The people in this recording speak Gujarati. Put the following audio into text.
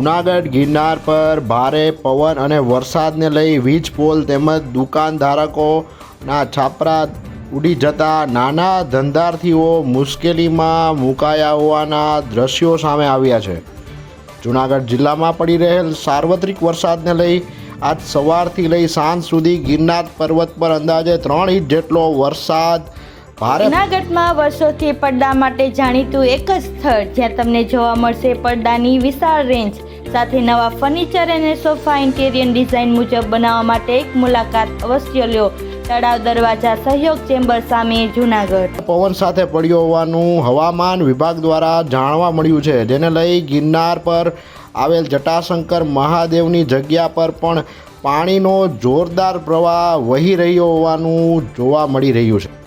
જુનાગઢ ગિરનાર પર ભારે પવન અને વરસાદને લઈ વીજ પોલ તેમજ દુકાન ધારકોના છાપરા ઉડી જતા નાના ધંધાર્થીઓ મુશ્કેલીમાં મુકાયા હોવાના દ્રશ્યો સામે આવ્યા છે. જુનાગઢ જિલ્લામાં પડી રહેલ સાર્વત્રિક વરસાદને લઈ આજ સવારથી લઈ સાંજ સુધી ગિરનાર પર્વત પર અંદાજે ત્રણ ઇંચ જેટલો વરસાદ જૂનાગઢમાં વર્ષોથી પડદા માટે જાણીતું એક જ સ્થળ જ્યાં તમને જોવા મળશે પડદાની વિશાળ રેન્જ સાથે નવા ફર્નિચર અને સોફા ઇન્ટેરિયર ડિઝાઇન મુજબ બનાવવા માટે એક મુલાકાત અવશ્ય લ્યો તળાવ દરવાજા સહયોગ ચેમ્બર સામે જૂનાગઢ. પવન સાથે પડ્યો હોવાનું હવામાન વિભાગ દ્વારા જાણવા મળ્યું છે. જેને લઈ ગિરનાર પર આવેલ જટાશંકર મહાદેવની જગ્યા પર પણ પાણીનો જોરદાર પ્રવાહ વહી રહ્યો હોવાનું જોવા મળી રહ્યું છે.